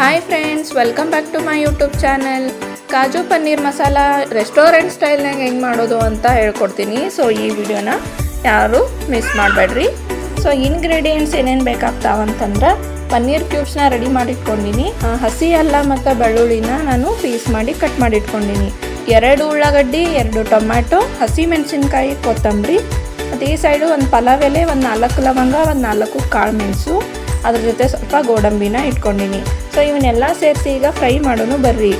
Hi friends welcome back to my YouTube channel kaju paneer masala restaurant ಸ್ಟೈಲ್ನಾಗ ಹೆಂಗೆ ಮಾಡೋದು ಅಂತ ಹೇಳ್ಕೊಡ್ತೀನಿ. ಸೊ ಈ ವಿಡಿಯೋನ ಯಾರು ಮಿಸ್ ಮಾಡಬೇಡ್ರಿ. ಸೊ ಇನ್ಗ್ರೀಡಿಯೆಂಟ್ಸ್ ಏನೇನು ಬೇಕಾಗ್ತಾವಂತಂದ್ರೆ ಪನ್ನೀರ್ ಕ್ಯೂಬ್ಸ್ನ ರೆಡಿ ಮಾಡಿಟ್ಕೊಂಡಿನಿ. ಹಸಿ ಅಲ್ಲ ಮತ್ತು ಬೆಳ್ಳುಳ್ಳಿನ ನಾನು ಪೀಸ್ ಮಾಡಿ ಕಟ್ ಮಾಡಿಟ್ಕೊಂಡಿನಿ. ಎರಡು ಉಳ್ಳಾಗಡ್ಡಿ, ಎರಡು ಟೊಮ್ಯಾಟೊ, ಹಸಿ ಮೆಣಸಿನ್ಕಾಯಿ, ಕೊತ್ತಂಬರಿ. ಮತ್ತು ಈ ಸೈಡು ಒಂದು ಪಲಾವ್ ಎಲೆ, ಒಂದು ನಾಲ್ಕು ಲವಂಗ, ಒಂದು ನಾಲ್ಕು ಕಾಳು ಮೆಣಸು. ಅದ್ರ ಜೊತೆ ಸ್ವಲ್ಪ ಗೋಡಂಬಿನ ಇಟ್ಕೊಂಡಿನಿ. ಸೊ ಇವನ್ನೆಲ್ಲ ಸೇರಿಸಿ ಈಗ ಫ್ರೈ ಮಾಡೋನು ಬರ್ರಿ.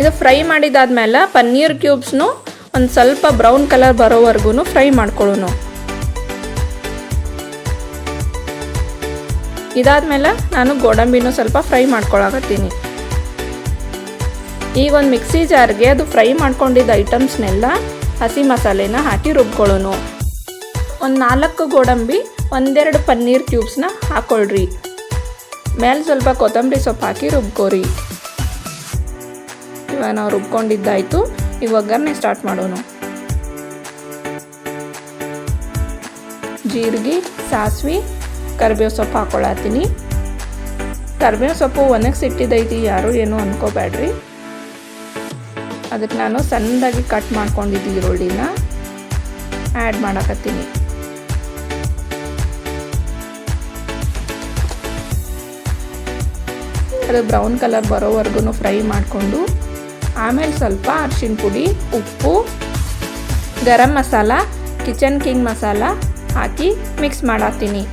ಇದು ಫ್ರೈ ಮಾಡಿದಾದ್ಮೇಲೆ ಪನ್ನೀರ್ ಕ್ಯೂಬ್ಸ್ನು ಒಂದು ಸ್ವಲ್ಪ ಬ್ರೌನ್ ಕಲರ್ ಬರೋವರೆಗೂ ಫ್ರೈ ಮಾಡ್ಕೊಳ್ಳೋಣ ಇದಾದಮೇಲೆ ನಾನು ಗೋಡಂಬಿನೂ ಸ್ವಲ್ಪ ಫ್ರೈ ಮಾಡ್ಕೊಳಕತ್ತೀನಿ. ಈಗ ಒಂದು ಮಿಕ್ಸಿ ಜಾರ್ಗೆ ಅದು ಫ್ರೈ ಮಾಡ್ಕೊಂಡಿದ್ದ ಐಟಮ್ಸ್ನೆಲ್ಲ ಹಸಿ ಮಸಾಲೆನ ಹಾಕಿ ರುಬ್ಕೊಳ್ಳೋನು. ಒಂದು ನಾಲ್ಕು ಗೋಡಂಬಿ, ಒಂದೆರಡು ಪನ್ನೀರ್ ಕ್ಯೂಬ್ಸ್ನ ಹಾಕ್ಕೊಳ್ರಿ ಮೇಲೆ ಸ್ವಲ್ಪ ಕೊತ್ತಂಬರಿ ಸೊಪ್ಪು ಹಾಕಿ ರುಬ್ಕೋರಿ. ಇವಾಗ ನಾವು ರುಬ್ಕೊಂಡಿದ್ದಾಯಿತು. ಈಗ ಒಗ್ಗರಣೆ ಸ್ಟಾರ್ಟ್ ಮಾಡೋಣ. ಜೀರಿಗೆ, ಸಾಸಿವೆ, ಕರಿಬೇವು ಸೊಪ್ಪು ಹಾಕೊಳತ್ತೀನಿ. ಕರಿಬೇವು ಸೊಪ್ಪು ಒಣಗಿಸಿಟ್ಟಿದ್ದೈತಿ ಯಾರು ಏನೂ ಅನ್ಕೋಬೇಡ್ರಿ ಅದಕ್ಕೆ ನಾನು ಸಣ್ಣದಾಗಿ ಕಟ್ ಮಾಡ್ಕೊಂಡಿದ್ದು ಈರುಳ್ಳಿನ. ಆ್ಯಡ್ ಮಾಡಕತ್ತೀನಿ. ಅದು ಬ್ರೌನ್ ಕಲರ್ ಬರೋವರೆಗೂ ಫ್ರೈ ಮಾಡಿಕೊಂಡು ಆಮೇಲೆ ಸ್ವಲ್ಪ ಅರ್ಶಿಣ ಪುಡಿ, ಉಪ್ಪು, ಗರಂ ಮಸಾಲ, ಕಿಚನ್ ಕಿಂಗ್ ಮಸಾಲ ಹಾಕಿ ಮಿಕ್ಸ್ ಮಾಡತ್ತೀನಿ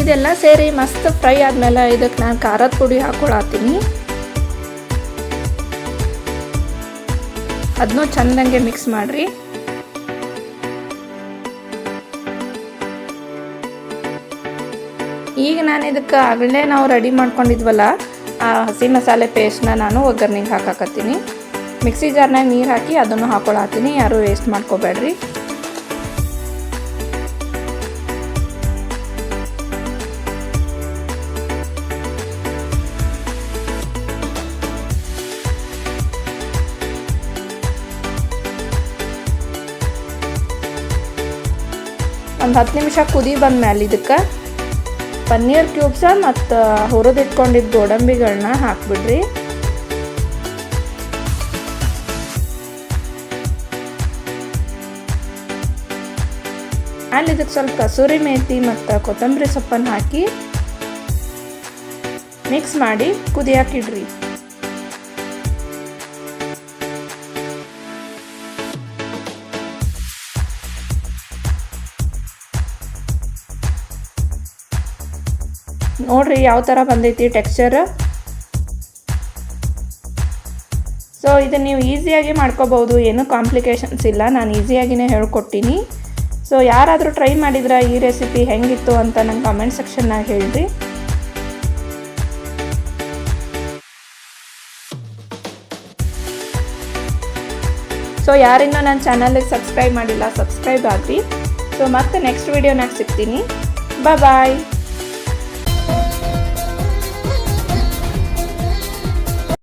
ಇದೆಲ್ಲ ಸೇರಿ ಮಸ್ತ್ ಫ್ರೈ ಆದಮೇಲೆ ಇದಕ್ಕೆ ನಾನು ಖಾರದ ಪುಡಿ ಹಾಕೊಳತ್ತೀನಿ ಅದನ್ನೂ ಚೆಂದಂಗೆ ಮಿಕ್ಸ್ ಮಾಡಿರಿ. ಈಗ ನಾನು ಇದಕ್ಕೆ ಆಗಲೇ ನಾವು ರೆಡಿ ಮಾಡ್ಕೊಂಡಿದ್ವಲ್ಲ, ಆ ಹಸಿ ಮಸಾಲೆ ಪೇಸ್ಟ್ನ ನಾನು ಒಗ್ಗರ್ನಿಗೆ ಹಾಕಾಕತ್ತೀನಿ. ಮಿಕ್ಸಿ ಜಾರ್ನಾಗ ನೀರು ಹಾಕಿ ಅದನ್ನು ಹಾಕೊಳತ್ತೀನಿ ಯಾರೂ ವೇಸ್ಟ್ ಮಾಡ್ಕೋಬೇಡ್ರಿ. ಒಂದು ಹತ್ತು ನಿಮಿಷ ಕುದಿ ಬಂದ ಮೇಲೆ ಇದಕ್ಕೆ ಪನ್ನೀರ್ ಕ್ಯೂಬ್ಸ ಮತ್ತು ಹುರಿದಿಟ್ಕೊಂಡಿದ್ದ ಗೋಡಂಬಿಗಳನ್ನ ಹಾಕ್ಬಿಡ್ರಿ. ಅಲ್ಲಿ ಇದಕ್ಕೆ ಸ್ವಲ್ಪ ಕಸೂರಿ ಮೇಥಿ ಮತ್ತು ಕೊತ್ತಂಬರಿ ಸೊಪ್ಪನ್ನು ಹಾಕಿ ಮಿಕ್ಸ್ ಮಾಡಿ ಕುದಿಯಾಕಿಡ್ರಿ ನೋಡ್ರಿ ಯಾವ ಥರ ಬಂದೈತಿ ಟೆಕ್ಸ್ಚರ್ ಸೊ ಇದು ನೀವು ಈಸಿಯಾಗಿ ಮಾಡ್ಕೋಬೋದು ಏನೂ ಕಾಂಪ್ಲಿಕೇಶನ್ಸ್ ಇಲ್ಲ, ನಾನು ಈಸಿಯಾಗಿನೇ ಹೇಳ್ಕೊಟ್ಟಿನಿ. ಸೊ ಯಾರಾದರೂ ಟ್ರೈ ಮಾಡಿದ್ರೆ ಈ ರೆಸಿಪಿ ಹೆಂಗಿತ್ತು ಅಂತ ನಂಗೆ ಕಮೆಂಟ್ ಸೆಕ್ಷನ್ನಾಗ ಹೇಳ್ರಿ. ಸೊ ಯಾರಿನ್ನೂ ನನ್ನ ಚಾನಲ್ಗೆ ಸಬ್ಸ್ಕ್ರೈಬ್ ಮಾಡಿಲ್ಲ ಸಬ್ಸ್ಕ್ರೈಬ್ ಆಗಿ ಸೊ ಮತ್ತೆ ನೆಕ್ಸ್ಟ್ ವೀಡಿಯೋನಾಗ ಸಿಗ್ತೀನಿ. ಬಾಯ್